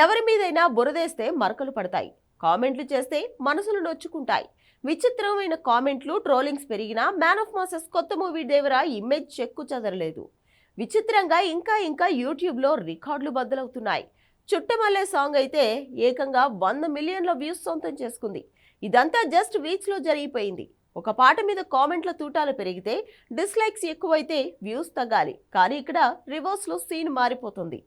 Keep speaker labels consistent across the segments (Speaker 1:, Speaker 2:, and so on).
Speaker 1: ఎవరి మీదైనా బురదేస్తే మరకలు పడతాయి. కామెంట్లు చేస్తే మనసులు నొచ్చుకుంటాయి. విచిత్రమైన కామెంట్లు ట్రోలింగ్స్ పెరిగినా మ్యాన్ ఆఫ్ మాసెస్ కొత్త మూవీ దేవరా ఇమేజ్ చెక్కు చదరలేదు. విచిత్రంగా ఇంకా ఇంకా యూట్యూబ్లో రికార్డులు బద్దలవుతున్నాయి. చుట్టమల్లే సాంగ్ అయితే ఏకంగా వంద మిలియన్ల వ్యూస్ సొంతం చేసుకుంది. ఇదంతా జస్ట్ వీక్స్లో జరిగిపోయింది. ఒక పాట మీద కామెంట్ల తూటాలు పెరిగితే డిస్లైక్స్ ఎక్కువైతే వ్యూస్ తగ్గాలి. కానీ ఇక్కడ రివర్స్లో సీన్ మారిపోతుంది.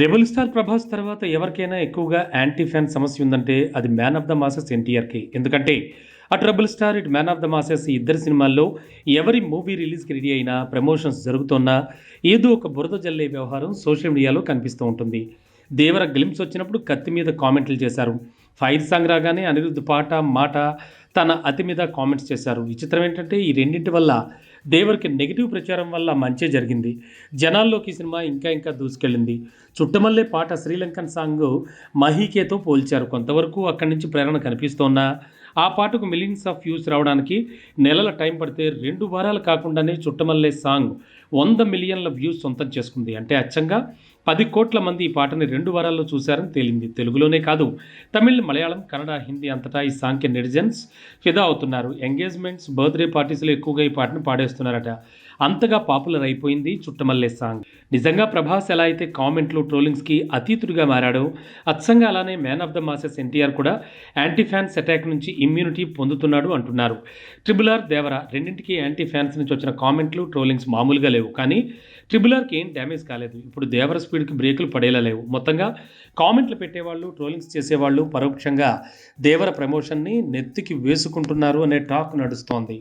Speaker 2: రెబల్ స్టార్ ప్రభాస్ తర్వాత ఎవరికైనా ఎక్కువగా యాంటీ ఫ్యాన్ సమస్య ఉందంటే అది మ్యాన్ ఆఫ్ ద మాసెస్ ఎన్టీఆర్కి. ఎందుకంటే ఆ ట్రబుల్ స్టార్ ఇటు మ్యాన్ ఆఫ్ ద మాసెస్ ఇద్దరు సినిమాల్లో ఎవరి మూవీ రిలీజ్కి రెడీ అయినా ప్రమోషన్స్ జరుగుతున్నా ఏదో ఒక బురద జల్లే వ్యవహారం సోషల్ మీడియాలో కనిపిస్తూ ఉంటుంది. దేవర గ్లిమ్స్ వచ్చినప్పుడు కత్తి మీద కామెంట్లు చేశారు. ఫైర్ సాంగ్ రాగానే అనిరుద్ధ్ పాట మాట తన అతి మీద కామెంట్స్ చేశారు. విచిత్రం ఏంటంటే ఈ రెండింటి వల్ల దేవర్కి నెగిటివ్ ప్రచారం వల్ల మంచి జరిగింది. జనాల్లోకి సినిమా ఇంకా ఇంకా దూసుకెళ్ళింది. చుట్టమల్లే పాట శ్రీలంకన్ సాంగ్ మహీకేతో పోల్చారు. కొంతవరకు అక్కడి నుంచి ప్రేరణ కనిపిస్తోన్నా ఆ పాటకు మిలియన్స్ ఆఫ్ వ్యూస్ రావడానికి నెలల టైం పడితే రెండు వారాలు కాకుండానే చుట్టమల్లే సాంగ్ వంద మిలియన్ల వ్యూస్ సొంతం చేసుకుంది. అంటే అచ్చంగా పది కోట్ల మంది ఈ పాటని రెండు వారాల్లో చూశారని తేలింది. తెలుగులోనే కాదు తమిళ్ మలయాళం కన్నడ హిందీ అంతటా ఈ సాంగ్కి నెటిజన్స్ ఫిదా అవుతున్నారు. ఎంగేజ్మెంట్స్ బర్త్డే పార్టీస్లో ఎక్కువగా ఈ పాటను పాడేస్తున్నారట. అంతగా పాపులర్ అయిపోయింది చుట్టమల్లే సాంగ్ నిజంగా ప్రభాస్ ఎలా అయితే కామెంట్లు ట్రోలింగ్స్కి అతీతుడిగా మారాడో అచ్చంగా అలానే man of the masses NTR కూడా యాంటీ ఫ్యాన్స్ అటాక్ నుంచి ఇమ్యూనిటీ పొందుతున్నాడు అంటున్నారు. ట్రిబుల్ ఆర్ దేవర రెండింటికి యాంటీ ఫ్యాన్స్ నుంచి వచ్చిన కామెంట్లు ట్రోలింగ్స్ మామూలుగా లేవు. కానీ ట్రిబుల్ ఆర్కి ఏం డ్యామేజ్ కాలేదు. ఇప్పుడు దేవర స్పీడ్కి బ్రేకులు పడేలా లేవు. మొత్తంగా కామెంట్లు పెట్టేవాళ్ళు ట్రోలింగ్స్ చేసేవాళ్ళు పరోక్షంగా దేవర ప్రమోషన్ని నెత్తికి వేసుకుంటున్నారు అనే టాక్ నడుస్తోంది.